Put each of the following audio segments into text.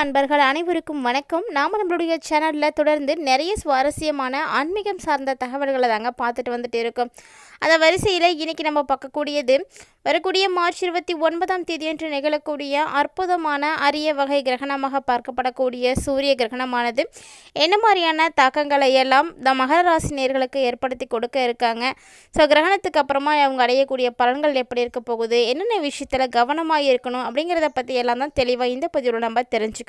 அன்பர்கள் அனைவருக்கும் வணக்கம். நாம் நம்மளுடைய சேனலில் தொடர்ந்து நிறைய சுவாரஸ்யமான ஆன்மீகம் சார்ந்த தகவல்களை தாங்க பார்த்துட்டு வந்துட்டு இருக்கோம். அந்த வரிசையில் இன்றைக்கி நம்ம பார்க்கக்கூடியது வரக்கூடிய மார்ச் இருபத்தி ஒன்பதாம் தேதியன்று நிகழக்கூடிய அற்புதமான அரிய வகை கிரகணமாக பார்க்கப்படக்கூடிய சூரிய கிரகணமானது. என்ன மாதிரியான தாக்கங்களை எல்லாம் இந்த மகர ராசி நேர்களுக்கு ஏற்படுத்தி கொடுக்க இருக்காங்க. ஸோ கிரகணத்துக்கு அப்புறமா அவங்க அடையக்கூடிய பலன்கள் எப்படி இருக்க போகுது? என்னென்ன விஷயத்தில் கவனமாக இருக்கணும் அப்படிங்கிறத பற்றி எல்லாம் தான் தெளிவாக இந்த பதிவில் நம்ம தெரிஞ்சுக்க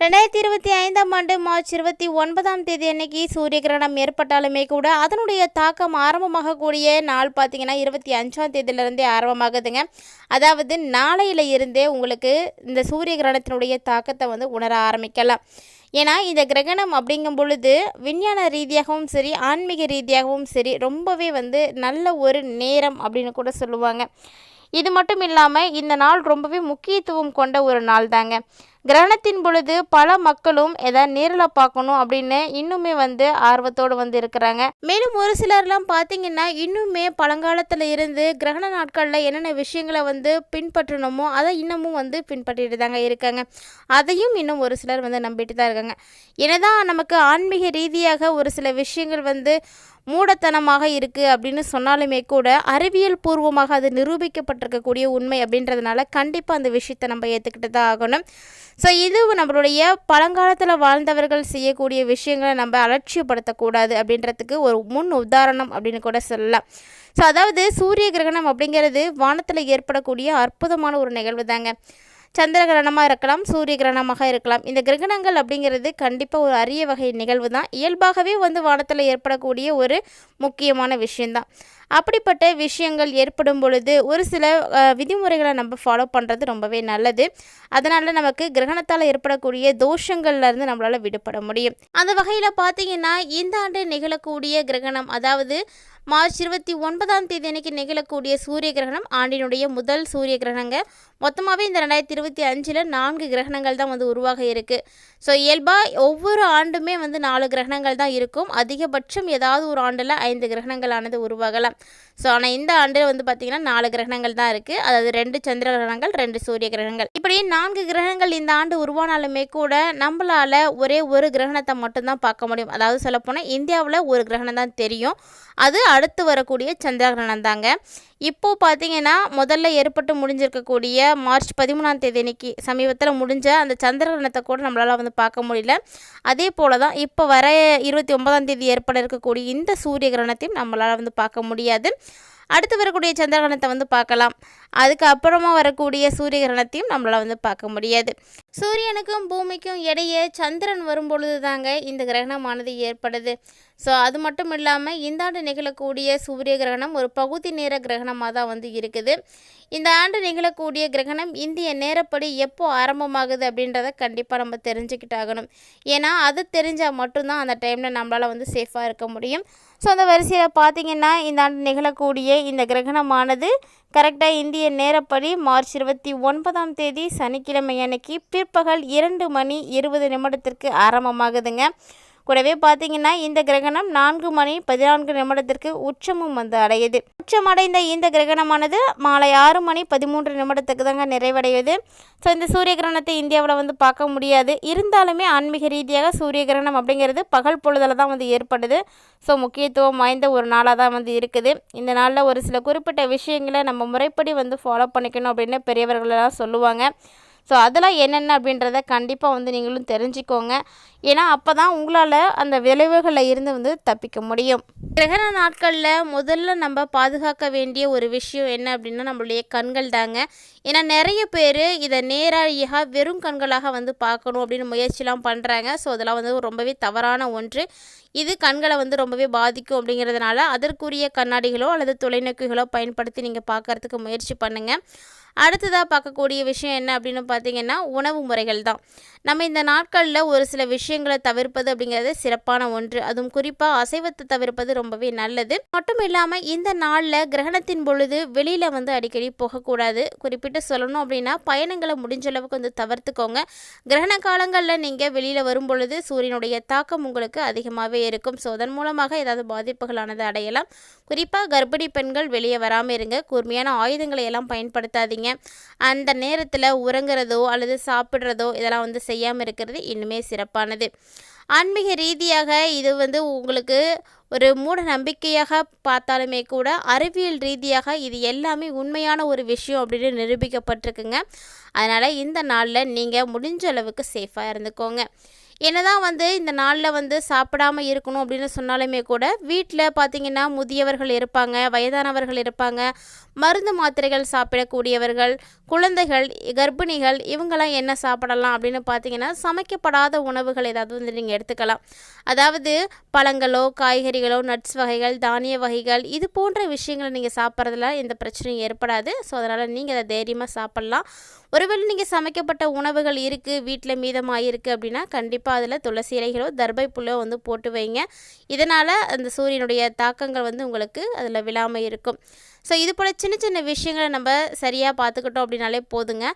ரெண்டாயிரத்தி இருபத்தி ஐந்தாம் ஆண்டு மார்ச் இருபத்தி ஒன்பதாம் தேதி அன்னைக்கு சூரிய கிரகணம் ஏற்பட்டாலுமே கூட அதனுடைய தாக்கம் ஆரம்பமாகக்கூடிய நாள் பார்த்தீங்கன்னா இருபத்தி அஞ்சாம் தேதியிலிருந்தே ஆரம்பமாகுதுங்க. அதாவது நாளையில இருந்தே உங்களுக்கு இந்த சூரிய கிரகணத்தினுடைய தாக்கத்தை வந்து உணர ஆரம்பிக்கலாம். ஏன்னா இந்த கிரகணம் அப்படிங்கும் பொழுது விஞ்ஞான ரீதியாகவும் சரி ஆன்மீக ரீதியாகவும் சரி ரொம்பவே வந்து நல்ல ஒரு நேரம் அப்படின்னு கூட சொல்லுவாங்க. இது மட்டும் இல்லாமல் இந்த நாள் ரொம்பவே முக்கியத்துவம் கொண்ட ஒரு நாள் தாங்க கிரகணத்தின் பொழுது பல மக்களும் எதாவது நேரில் பார்க்கணும் அப்படின்னு இன்னுமே வந்து ஆர்வத்தோடு வந்து இருக்கிறாங்க. மேலும் ஒரு சிலர்லாம் பார்த்தீங்கன்னா இன்னுமே பழங்காலத்தில் இருந்து கிரகண நாட்களில் என்னென்ன விஷயங்களை வந்து பின்பற்றணுமோ அதை இன்னமும் வந்து பின்பற்றிட்டு தாங்க இருக்காங்க. அதையும் இன்னும் ஒரு சிலர் வந்து நம்பிட்டு தான் இருக்காங்க. என்னதான் நமக்கு ஆன்மீக ரீதியாக ஒரு சில விஷயங்கள் வந்து மூடத்தனமாக இருக்குது அப்படின்னு சொன்னாலுமே கூட அறிவியல் பூர்வமாக அது நிரூபிக்கப்பட்டிருக்கக்கூடிய உண்மை அப்படின்றதுனால கண்டிப்பாக அந்த விஷயத்தை நம்ம ஏற்றுக்கிட்டு தான் ஆகணும். ஸோ இது நம்மளுடைய பழங்காலத்தில் வாழ்ந்தவர்கள் செய்யக்கூடிய விஷயங்களை நம்ம அலட்சியப்படுத்தக்கூடாது அப்படின்றதுக்கு ஒரு முன் உதாரணம் அப்படின்னு கூட சொல்லலாம். ஸோ அதாவது சூரிய கிரகணம் அப்படிங்கிறது வானத்தில் ஏற்படக்கூடிய அற்புதமான ஒரு நிகழ்வு தாங்க சந்திர கிரகணமாக இருக்கலாம் சூரிய கிரகணமாக இருக்கலாம். இந்த கிரகணங்கள் அப்படிங்கிறது கண்டிப்பாக ஒரு அரிய வகை நிகழ்வு தான் இயல்பாகவே வந்து வானத்தில் ஏற்படக்கூடிய ஒரு முக்கியமான விஷயந்தான் அப்படிப்பட்ட விஷயங்கள் ஏற்படும் பொழுது ஒரு சில விதிமுறைகளை நம்ம ஃபாலோ பண்ணுறது ரொம்பவே நல்லது. அதனால் நமக்கு கிரகணத்தால் ஏற்படக்கூடிய தோஷங்கள்லேருந்து நம்மளால் விடுபட முடியும். அந்த வகையில் பார்த்தீங்கன்னா இந்த ஆண்டு நிகழக்கூடிய கிரகணம் அதாவது மார்ச் இருபத்தி ஒன்பதாம் தேதி அன்னைக்கு நிகழக்கூடிய சூரிய கிரகணம் ஆண்டினுடைய முதல் சூரிய கிரகணங்க மொத்தமாகவே இந்த ரெண்டாயிரத்தி இருபத்தி அஞ்சில் நான்கு கிரகணங்கள் தான் வந்து உருவாக இருக்குது ஸோ இயல்பாக ஒவ்வொரு ஆண்டுமே வந்து நாலு கிரகணங்கள் தான் இருக்கும். அதிகபட்சம் ஏதாவது ஒரு ஆண்டில் ஐந்து கிரகணங்களானது உருவாகலாம். ஸோ ஆனால் இந்த ஆண்டில் வந்து பார்த்திங்கன்னா நாலு கிரகணங்கள் தான் இருக்குது அதாவது ரெண்டு சந்திர கிரகணங்கள் ரெண்டு சூரிய கிரகணங்கள். இப்படி நான்கு கிரகணங்கள் இந்த ஆண்டு உருவானாலுமே கூட நம்மளால் ஒரே ஒரு கிரகணத்தை மட்டும்தான் பார்க்க முடியும். அதாவது சொல்லப்போனால் இந்தியாவில் ஒரு கிரகணம் தான் தெரியும். அது அடுத்து வரக்கூடிய சந்திரகிரகணம் தாங்க இப்போ பார்த்தீங்கன்னா முதல்ல ஏற்பட்டு முடிஞ்சிருக்கக்கூடிய மார்ச் பதிமூணாம் தேதி அன்னைக்கு சமீபத்தில் முடிஞ்ச அந்த சந்திரகிரகணத்தை கூட நம்மளால் வந்து பார்க்க முடியல. அதே போல தான் இப்போ வர இருபத்தி ஒன்பதாம் தேதி ஏற்பட இருக்கக்கூடிய இந்த சூரிய கிரகணத்தையும் நம்மளால் வந்து பார்க்க முடியாது. அடுத்து வரக்கூடிய சந்திரகிரணத்தை வந்து பார்க்கலாம். அதுக்கு அப்புறமா வரக்கூடிய சூரிய கிரகணத்தையும் நம்மளால் வந்து பார்க்க முடியாது. சூரியனுக்கும் பூமிக்கும் இடையே சந்திரன் வரும்பொழுது தாங்க இந்த கிரகணமானது ஏற்படுது. ஸோ அது மட்டும் இல்லாமல் இந்த ஆண்டு நிகழக்கூடிய சூரிய கிரகணம் ஒரு பகுதி நேர கிரகணமாக தான் வந்து இருக்குது. இந்த ஆண்டு நிகழக்கூடிய கிரகணம் இந்திய நேரப்படி எப்போ ஆரம்பமாகுது அப்படின்றத கண்டிப்பாக நம்ம தெரிஞ்சுக்கிட்டாகணும். ஏன்னா அது தெரிஞ்சால் மட்டும்தான் அந்த டைமில் நம்மளால் வந்து சேஃபாக இருக்க முடியும். ஸோ அந்த வரிசையில் பார்த்தீங்கன்னா இந்த ஆண்டு நிகழக்கூடிய இந்த கிரகணமானது கரெக்டாக இந்திய நேரப்படி மார்ச் இருபத்தி ஒன்பதாம் தேதி சனிக்கிழமை அன்னைக்கு பிற்பகல் இரண்டு மணி இருபது நிமிடத்திற்கு ஆரம்பமாகுதுங்க. கூடவே பார்த்தீங்கன்னா இந்த கிரகணம் நான்கு மணி பதினான்கு நிமிடத்திற்கு உச்சமும் வந்து அடையுது. உச்சமடைந்த இந்த கிரகணமானது மாலை ஆறு மணி பதிமூன்று நிமிடத்துக்கு தாங்க நிறைவடையுது. ஸோ இந்த சூரிய கிரகணத்தை இந்தியாவில் வந்து பார்க்க முடியாது. இருந்தாலுமே ஆன்மீக ரீதியாக சூரிய கிரகணம் அப்படிங்கிறது பகல் பொழுதில் தான் வந்து ஏற்படுது. ஸோ முக்கியத்துவம் வாய்ந்த ஒரு நாளாக தான் வந்து இருக்குது. இந்த நாளில் ஒரு சில குறிப்பிட்ட விஷயங்களை நம்ம முறைப்படி வந்து ஃபாலோ பண்ணிக்கணும் அப்படின்னு பெரியவர்களெல்லாம் சொல்லுவாங்க. ஸோ அதெல்லாம் என்னென்ன அப்படின்றத கண்டிப்பாக வந்து நீங்களும் தெரிஞ்சுக்கோங்க. ஏன்னா அப்போ தான் உங்களால் அந்த விளைவுகளில் இருந்து வந்து தப்பிக்க முடியும். கிரகண நாட்களில் முதல்ல நம்ம பாதுகாக்க வேண்டிய ஒரு விஷயம் என்ன அப்படின்னா நம்மளுடைய கண்கள் தாங்க. ஏன்னா நிறைய பேர் இதை நேராக வெறும் கண்களாக வந்து பார்க்கணும் அப்படின்னு முயற்சிலாம் பண்ணுறாங்க ஸோ அதெல்லாம் வந்து ரொம்பவே தவறான ஒன்று. இது கண்களை வந்து ரொம்பவே பாதிக்கும் அப்படிங்கிறதுனால அதற்குரிய கண்ணாடிகளோ அல்லது தொலைநோக்குகளோ பயன்படுத்தி நீங்கள் பார்க்கறதுக்கு முயற்சி பண்ணுங்கள் அடுத்ததாக பார்க்கக்கூடிய விஷயம் என்ன அப்படின்னு பார்த்தீங்கன்னா உணவு முறைகள் தான். நம்ம இந்த நாட்களில் ஒரு சில விஷயங்களை தவிர்ப்பது அப்படிங்கிறது சிறப்பான ஒன்று. அதுவும் குறிப்பாக அசைவத்தை தவிர்ப்பது ரொம்பவே நல்லது. மட்டும் இல்லாமல் இந்த நாளில் கிரகணத்தின் பொழுது வெளியில் வந்து அடிக்கடி போகக்கூடாது. குறிப்பிட்டு சொல்லணும் அப்படின்னா பயணங்களை முடிஞ்ச அளவுக்கு வந்து தவிர்த்துக்கோங்க. கிரகண காலங்களில் நீங்கள் வெளியில் வரும் பொழுது சூரியனுடைய தாக்கம் உங்களுக்கு அதிகமாகவே இருக்கும். ஸோ அதன் மூலமாக ஏதாவது பாதிப்புகளானது அடையலாம். குறிப்பாக கர்ப்பிணி பெண்கள் வெளியே வராமல் இருங்க. கூர்மையான ஆயுதங்களை எல்லாம் பயன்படுத்தாதீங்க. அந்த நேரத்தில் உறங்குறதோ அல்லது சாப்பிட்றதோ இதெல்லாம் வந்து செய்யாமல் இருக்கிறது இன்னுமே சிறப்பானது. ஆன்மீக ரீதியாக இது வந்து உங்களுக்கு ஒரு மூட நம்பிக்கையாக பார்த்தாலுமே கூட அறிவியல் ரீதியாக இது எல்லாமே உண்மையான ஒரு விஷயம் அப்படின்னு நிரூபிக்கப்பட்டிருக்குங்க. அதனால் இந்த நாளில் நீங்கள் முடிஞ்ச அளவுக்கு சேஃபாக இருந்துக்கோங்க. என்னதான் வந்து இந்த நாளில் வந்து சாப்பிடாம இருக்கணும் அப்படின்னு சொன்னாலுமே கூட வீட்டில் பார்த்தீங்கன்னா முதியவர்கள் இருப்பாங்க வயதானவர்கள் இருப்பாங்க மருந்து மாத்திரைகள் சாப்பிடக்கூடியவர்கள் குழந்தைகள் கர்ப்பிணிகள் இவங்கெல்லாம் என்ன சாப்பிடலாம் அப்படின்னு பார்த்தீங்கன்னா சமைக்கப்படாத உணவுகள் ஏதாவது வந்து நீங்கள் எடுத்துக்கலாம். அதாவது பழங்களோ காய்கறிகளோ நட்ஸ் வகைகள் தானிய வகைகள் இது போன்ற விஷயங்களை நீங்கள் சாப்பிட்றதுல எந்த பிரச்சனையும் ஏற்படாது. ஸோ அதனால் நீங்கள் அதை தைரியமாக சாப்பிட்லாம். ஒருவேளை நீங்கள் சமைக்கப்பட்ட உணவுகள் இருக்குது வீட்டில் மீதமாக இருக்குது அப்படின்னா கண்டிப்பாக அதில் துளசி இலைகளோ தர்பை புல்லோ வந்து போட்டு வைங்க. இதனால் அந்த சூரியனுடைய தாக்கங்கள் வந்து உங்களுக்கு அதில் விழாமல் இருக்கும். ஸோ இது போல் சின்ன சின்ன விஷயங்களை நம்ம சரியாக பார்த்துக்கிட்டோம் அப்படின்னாலே போதுங்க.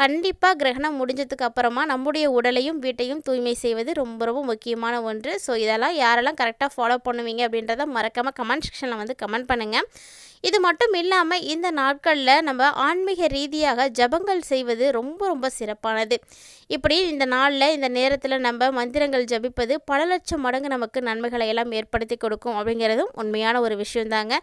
கண்டிப்பாக கிரகணம் முடிஞ்சதுக்கு அப்புறமா நம்முடைய உடலையும் வீட்டையும் தூய்மை செய்வது ரொம்ப ரொம்ப முக்கியமான ஒன்று. ஸோ இதெல்லாம் யாரெல்லாம் கரெக்டாக ஃபாலோ பண்ணுவீங்க அப்படின்றத மறக்காமல் கமெண்ட் செக்ஷனில் வந்து கமெண்ட் பண்ணுங்கள் இது மட்டும் இல்லாமல் இந்த நாட்களில் நம்ம ஆன்மீக ரீதியாக ஜபங்கள் செய்வது ரொம்ப ரொம்ப சிறப்பானது. இப்படி இந்த நாளில் இந்த நேரத்தில் நம்ம மந்திரங்கள் ஜபிப்பது பல லட்சம் மடங்கு நமக்கு நன்மைகளை எல்லாம் ஏற்படுத்தி கொடுக்கும் அப்படிங்கிறதும் உண்மையான ஒரு விஷயந்தாங்க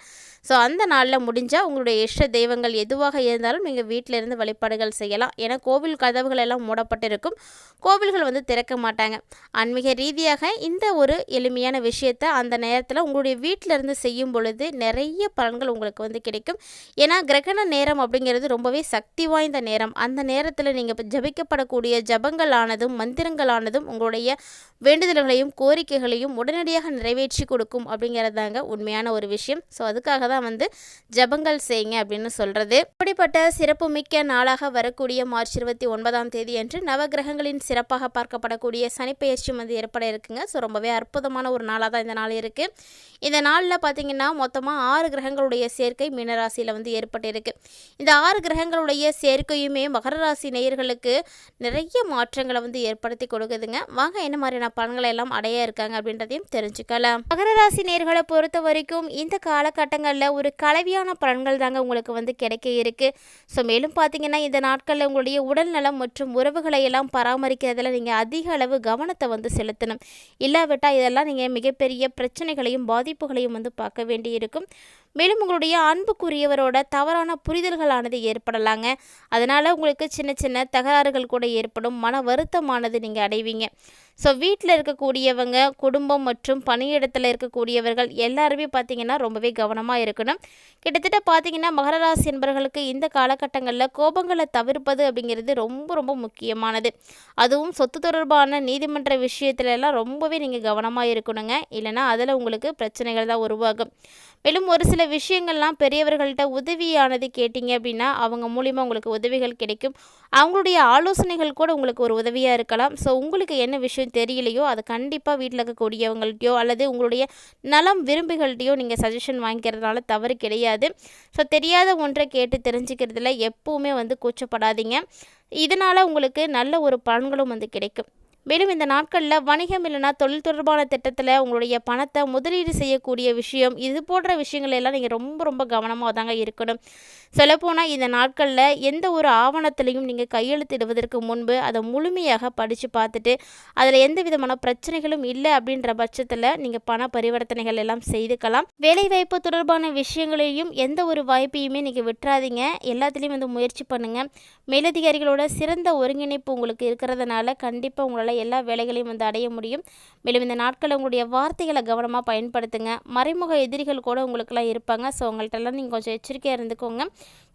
ஸோ அந்த நாளில் முடிஞ்சால் உங்களுடைய இஷ்ட தெய்வங்கள் எதுவாக இருந்தாலும் நீங்கள் வீட்டில் இருந்து வழிபாடுகள் செய்யலாம். ஏன்னா கோவில் கதவுகள் எல்லாம் மூடப்பட்டிருக்கும். கோவில்கள் வந்து திறக்க மாட்டாங்க. ஆன்மீக ரீதியாக இந்த ஒரு எளிமையான விஷயத்தை அந்த நேரத்தில் உங்களுடைய வீட்டில் இருந்து செய்யும் பொழுது நிறைய பலன்கள் உங்களுக்கு உங்களுக்கு வந்து கிடைக்கும். ஏன்னா கிரகண நேரம் அப்படிங்கிறது ரொம்பவே சக்தி வாய்ந்த நேரம். அந்த நேரத்தில் நீங்கள் ஜபிக்கப்படக்கூடிய ஜபங்களானதும் மந்திரங்களானதும் உங்களுடைய வேண்டுதல்களையும் கோரிக்கைகளையும் உடனடியாக நிறைவேற்றி கொடுக்கும் அப்படிங்கிறதாங்க உண்மையான ஒரு விஷயம். ஸோ அதுக்காக தான் வந்து ஜபங்கள் செய்யுங்க அப்படின்னு சொல்கிறது இப்படிப்பட்ட சிறப்பு மிக்க நாளாக வரக்கூடிய மார்ச் இருபத்தி ஒன்பதாம் தேதி அன்று நவகிரகங்களின் சிறப்பாக பார்க்கப்படக்கூடிய சனிப்பெயர்ச்சி வந்து ஏற்பட இருக்குங்க. ஸோ ரொம்பவே அற்புதமான ஒரு நாளாக தான் இந்த நாள் இருக்குது இந்த நாளில் பார்த்தீங்கன்னா மொத்தமாக ஆறு கிரகங்களுடைய சேர்க்கை மீனராசியில் வந்து ஏற்பட்டிருக்கு. இந்த ஆறு கிரகங்களுடைய சேர்க்கையுமே மகர ராசி நேயர்களுக்கு நிறைய மாற்றங்களை வந்து ஏற்படுத்தி கொடுக்குதுங்க. வாங்க என்ன மாதிரியான பலன்களை எல்லாம் அடைய இருக்காங்க அப்படின்றதையும் தெரிஞ்சுக்கலாம். மகர ராசி நேர்களை பொறுத்த வரைக்கும் இந்த காலகட்டங்களில் ஒரு கலவையான பலன்கள் தாங்க உங்களுக்கு வந்து கிடைக்க இருக்கு. ஸோ மேலும் பார்த்தீங்கன்னா இந்த நாட்களில் உங்களுடைய உடல் நலம் மற்றும் உறவுகளை எல்லாம் பராமரிக்கிறதுல நீங்கள் அதிக அளவு கவனத்தை வந்து செலுத்தணும். இல்லாவிட்டால் இதெல்லாம் நீங்கள் மிகப்பெரிய பிரச்சனைகளையும் பாதிப்புகளையும் வந்து பார்க்க வேண்டியிருக்கும். மேலும் உங்களுடைய அன்புக்குரியவரோட தவறான புரிதல்களானது ஏற்படலாங்க. அதனால் உங்களுக்கு சின்ன சின்ன தகராறுகள் கூட ஏற்படும். மன வருத்தமானது நீங்கள் அடைவீங்க. ஸோ வீட்டில் இருக்கக்கூடியவங்க குடும்பம் மற்றும் பணியிடத்தில் இருக்கக்கூடியவர்கள் எல்லாருமே பார்த்திங்கன்னா ரொம்பவே கவனமாக இருக்கணும். கிட்டத்தட்ட பார்த்திங்கன்னா மகரராசி என்பவர்களுக்கு இந்த காலகட்டங்களில் கோபங்களை தவிர்ப்பது அப்படிங்கிறது ரொம்ப ரொம்ப முக்கியமானது. அதுவும் சொத்து தொடர்பான நீதிமன்ற விஷயத்துலலாம் ரொம்பவே நீங்கள் கவனமாக இருக்கணுங்க. இல்லைனா அதில் உங்களுக்கு பிரச்சனைகள் தான் உருவாகும். மேலும் ஒரு சில விஷயங்கள்லாம் பெரியவர்கள்ட்ட உதவியானது கேட்டிங்க அப்படின்னா அவங்க மூலிமா உங்களுக்கு உதவிகள் கிடைக்கும். அவங்களுடைய ஆலோசனைகள் கூட உங்களுக்கு ஒரு உதவியாக இருக்கலாம். ஸோ உங்களுக்கு என்ன விஷயம் தெரியலையோ அதை கண்டிப்பாக வீட்டில் இருக்கக்கூடியவங்கள்ட்டையோ அல்லது உங்களுடைய நலம் விரும்பிகள்கிட்டையோ நீங்கள் சஜஷன் வாங்கிக்கிறதுனால தவறு கிடையாது. ஸோ தெரியாத ஒன்றை கேட்டு தெரிஞ்சுக்கிறதுல எப்போவுமே வந்து கூச்சப்படாதீங்க. இதனால் உங்களுக்கு நல்ல ஒரு பலன்களும் வந்து கிடைக்கும். மேலும் இந்த நாட்களில் வணிகம் இல்லைனா தொழில் தொடர்பான திட்டத்தில் உங்களுடைய பணத்தை முதலீடு செய்யக்கூடிய விஷயம் இது போன்ற விஷயங்கள் எல்லாம் நீங்கள் ரொம்ப ரொம்ப கவனமாக தாங்க இருக்கணும். சொல்லப்போனால் இந்த நாட்களில் எந்த ஒரு ஆவணத்திலையும் நீங்கள் கையெழுத்திடுவதற்கு முன்பு அதை முழுமையாக படித்து பார்த்துட்டு அதில் எந்த விதமான பிரச்சனைகளும் இல்லை அப்படின்ற பட்சத்தில் நீங்கள் பண பரிவர்த்தனைகள் எல்லாம் செய்துக்கலாம். வேலைவாய்ப்பு தொடர்பான விஷயங்களையும் எந்த ஒரு வாய்ப்பையுமே நீங்கள் விட்டுறாதீங்க. எல்லாத்துலேயும் வந்து முயற்சி பண்ணுங்கள் மேலதிகாரிகளோட சிறந்த ஒருங்கிணைப்பு உங்களுக்கு இருக்கிறதுனால கண்டிப்பாக உங்களால் உங்களால் எல்லா வேலைகளையும் வந்து அடைய முடியும். மேலும் இந்த நாட்களில் உங்களுடைய வார்த்தைகளை கவனமாக பயன்படுத்துங்க. மறைமுக எதிரிகள் கூட உங்களுக்கெல்லாம் இருப்பாங்க. ஸோ உங்கள்கிட்டலாம் நீங்கள் கொஞ்சம் எச்சரிக்கையாக இருந்துக்கோங்க.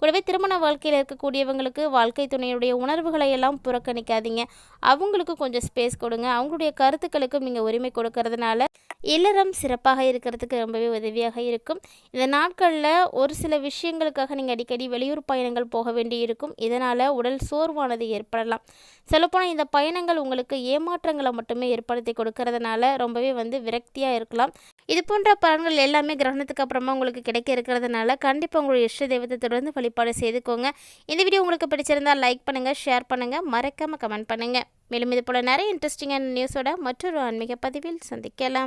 கூடவே திருமண வாழ்க்கையில் இருக்கக்கூடியவங்களுக்கு வாழ்க்கை துணையுடைய உணர்வுகளை எல்லாம் புறக்கணிக்காதீங்க. அவங்களுக்கு கொஞ்சம் ஸ்பேஸ் கொடுங்க. அவங்களுடைய கருத்துக்களுக்கும் நீங்கள் உரிமை கொடுக்கறதுனால இல்லறம் சிறப்பாக இருக்கிறதுக்கு ரொம்பவே உதவியாக இருக்கும். இந்த நாட்களில் ஒரு சில விஷயங்களுக்காக நீங்கள் அடிக்கடி வெளியூர் பயணங்கள் போக வேண்டி இருக்கும் இதனால் உடல் சோர்வானது ஏற்படலாம். சொல்லப்போனால் இந்த பயணங்கள் உங்களுக்கு ஏமாற்றங்களை மட்டுமே ஏற்படுத்தி கொடுக்கறதுனால ரொம்பவே வந்து விரக்தியாக இருக்கலாம். இது போன்ற பலன்கள் எல்லாமே கிரகணத்துக்கு அப்புறமா உங்களுக்கு கிடைக்க இருக்கிறதுனால கண்டிப்பாக உங்களுடைய இஷ்ட தெய்வத்தை தொடர்ந்து வழிபாடு செய்துக்கோங்க. இந்த வீடியோ உங்களுக்கு பிடிச்சிருந்தால் லைக் பண்ணுங்கள் ஷேர் பண்ணுங்கள் மறக்காமல் கமெண்ட் பண்ணுங்கள் மேலும் இது போல் நிறைய இன்ட்ரெஸ்டிங்கான நியூஸோட மற்றொரு ஆன்மீக பதிவில் சந்திக்கலாம்.